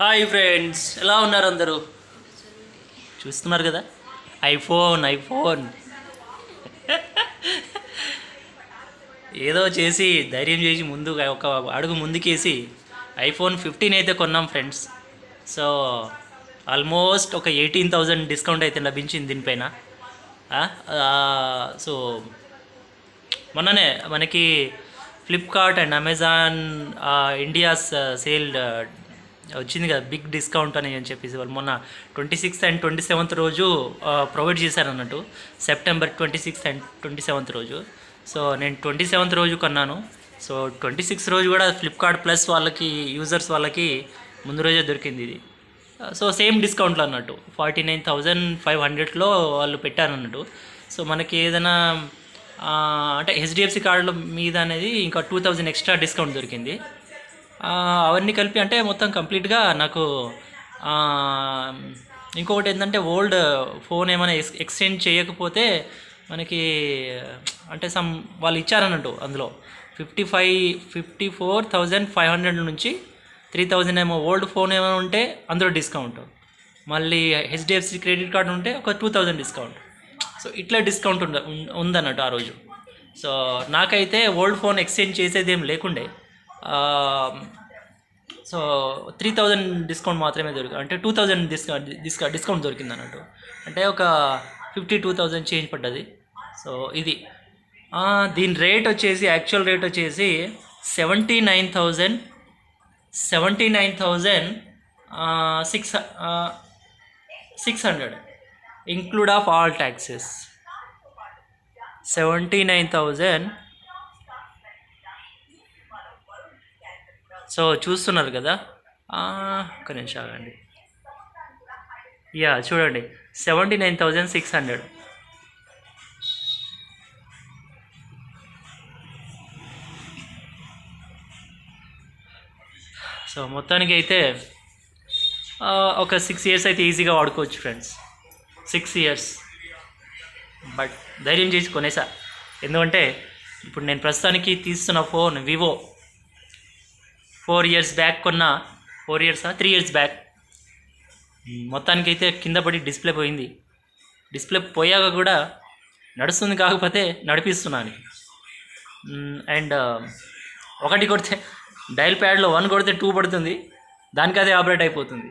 Hi friends ఎలా ఉన్నారు అందరూ? చూస్తున్నారు కదా? ఐఫోన్ ఐఫోన్ ఏదో చేసి ధైర్యం చేసి ముందుగా ఒక అడుగు ముందుకేసి ఐఫోన్ ఫిఫ్టీన్ అయితే కొన్నాం ఫ్రెండ్స్ సో ఆల్మోస్ట్ ఒక ఎయిటీన్ థౌజండ్ డిస్కౌంట్ అయితే లభించింది దీనిపైన. సో మొన్ననే మనకి Flipkart and Amazon India's sale వచ్చింది కదా బిగ్ డిస్కౌంట్ అని అని చెప్పేసి వాళ్ళు మొన్న twenty sixth and twenty seventh రోజు ప్రొవైడ్ చేశారు అన్నట్టు. September twenty sixth and twenty seventh రోజు. సో నేను ట్వంటీ సెవెంత్ రోజు కొన్నాను. సో ట్వంటీ సిక్స్త్ రోజు కూడా ఫ్లిప్కార్ట్ ప్లస్ వాళ్ళకి యూజర్స్ వాళ్ళకి ముందు రోజే దొరికింది ఇది. సో సేమ్ డిస్కౌంట్లో అన్నట్టు. ఫార్టీ నైన్ థౌజండ్ ఫైవ్ హండ్రెడ్లో వాళ్ళు పెట్టారన్నట్టు సో మనకి ఏదైనా అంటే హెచ్డిఎఫ్సి కార్డుల మీద అనేది ఇంకా టూ థౌజండ్ ఎక్స్ట్రా డిస్కౌంట్ దొరికింది. అవన్నీ కలిపి అంటే మొత్తం కంప్లీట్గా నాకు ఇంకొకటి ఏంటంటే ఓల్డ్ ఫోన్ ఏమైనా ఎక్స్ ఎక్స్చేంజ్ చేయకపోతే మనకి అంటే సమ్ వాళ్ళు ఇచ్చారన్నట్టు అందులో. Fifty five fifty four thousand five hundred నుంచి త్రీ థౌజండ్ ఏమో ఓల్డ్ ఫోన్ ఏమైనా ఉంటే అందులో డిస్కౌంట్. మళ్ళీ హెచ్డిఎఫ్సి క్రెడిట్ కార్డు ఉంటే ఒక టూ థౌజండ్ డిస్కౌంట్. సో ఇట్లా డిస్కౌంట్ ఉంద ఉందన్నట్టు ఆ రోజు. సో నాకైతే ఓల్డ్ ఫోన్ ఎక్స్చేంజ్ చేసేది ఏం లేకుండే. సో త్రీ థౌజండ్ డిస్కౌంట్ మాత్రమే దొరికింది. అంటే టూ థౌజండ్ డిస్కౌంట్ డిస్కౌ డిస్కౌంట్ దొరికింది అన్నట్టు అంటే ఒక ఫిఫ్టీ టూ థౌజండ్ చేంజ్ పడ్డది. సో ఇది. దీని రేట్ వచ్చేసి యాక్చువల్ రేట్ వచ్చేసి seventy nine thousand seventy nine thousand six six hundred include of all taxes seventy nine thousand so చూస్తున్నారు కదా? ఒక ఒక్క నిమిషం ఆగండి. యా చూడండి. Seventy nine thousand six hundred. So మొత్తానికి అయితే ఒక సిక్స్ ఇయర్స్ అయితే ఈజీగా వాడుకోవచ్చు ఫ్రెండ్స్ సిక్స్ ఇయర్స్ బట్ ధైర్యం చేసి కొనేసా. ఎందుకంటే ఇప్పుడు నేను ప్రస్తుతానికి తీస్తున్న phone Vivo four years back కొన్న ఫోర్ ఇయర్సా త్రీ ఇయర్స్ బ్యాక్. మొత్తానికి అయితే కింద పడి డిస్ప్లే పోయింది. డిస్ప్లే పోయాక కూడా నడుస్తుంది కాకపోతే నడిపిస్తున్నాను. అండ్ ఒకటి కొడితే డైల్ ప్యాడ్లో వన్ కొడితే టూ పడుతుంది. దానికి అదే ఆపరేట్ అయిపోతుంది.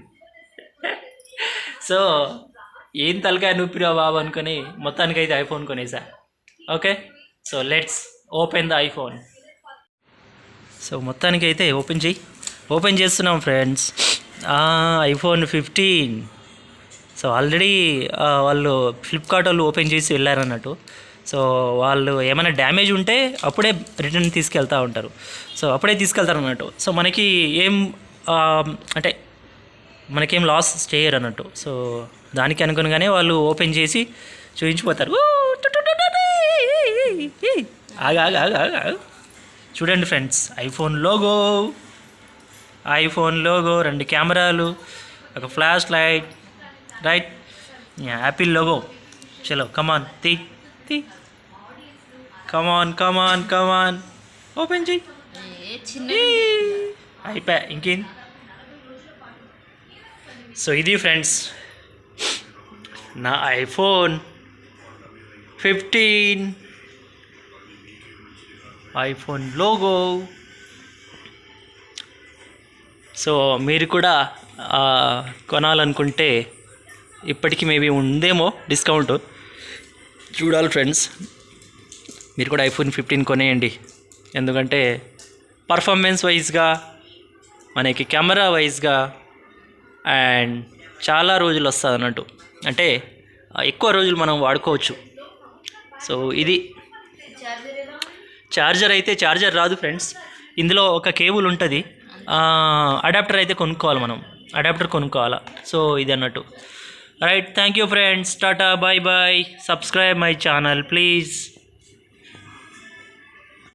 సో ఏం తలకాయ నొప్పిరా బాబు అనుకొని మొత్తానికి అయితే ఐఫోన్ కొనేసా. Okay? So let's open the iPhone. So మొత్తానికి అయితే ఓపెన్ చేయి. ఓపెన్ చేస్తున్నాం friends. IPhone fifteen. So already వాళ్ళు ఫ్లిప్కార్ట్ వాళ్ళు ఓపెన్ చేసి వెళ్ళారన్నట్టు. సో వాళ్ళు ఏమైనా డ్యామేజ్ ఉంటే అప్పుడే రిటర్న్ తీసుకెళ్తూ ఉంటారు. సో అప్పుడే తీసుకెళ్తారు అన్నట్టు సో మనకి ఏం అంటే మనకేం లాస్ చేయరు అన్నట్టు సో దానికి అనుకునగానే వాళ్ళు ఓపెన్ చేసి చూపించిపోతారు. ఆగా ఆగా ఆగా. చూడండి friends iPhone logo. IPhone logo రెండు కెమెరాలు ఒక flash light right? Apple logo. చలో కమాన్ తీ తీ. కమాన్ కమాన్ కమాన్ ఓపెన్ చిన్న అయిపోయా ఇంకేం? సో ఇది ఫ్రెండ్స్ నా iPhone fifteen. IPhone logo. So మీరు కూడా కొనాలనుకుంటే ఇప్పటికీ మేబీ ఉందేమో డిస్కౌంట్. చూడాలి ఫ్రెండ్స్. మీరు కూడా ఐఫోన్ ఫిఫ్టీన్ కొనేయండి. ఎందుకంటే పర్ఫార్మెన్స్ వైజ్గా మనకి కెమెరా వైజ్గా అండ్ చాలా రోజులు వస్తుంది అన్నట్టు. అంటే ఎక్కువ రోజులు మనం వాడుకోవచ్చు. సో ఇది. ఛార్జర్ అయితే చార్జర్ రాదు ఫ్రెండ్స్ ఇందులో ఒక కేబుల్ ఉంటుంది. అడాప్టర్ అయితే కొనుక్కోవాలి మనం. అడాప్టర్ కొనుక్కోవాలా? సో ఇది అన్నట్టు right thank you friends tata bye bye subscribe my channel please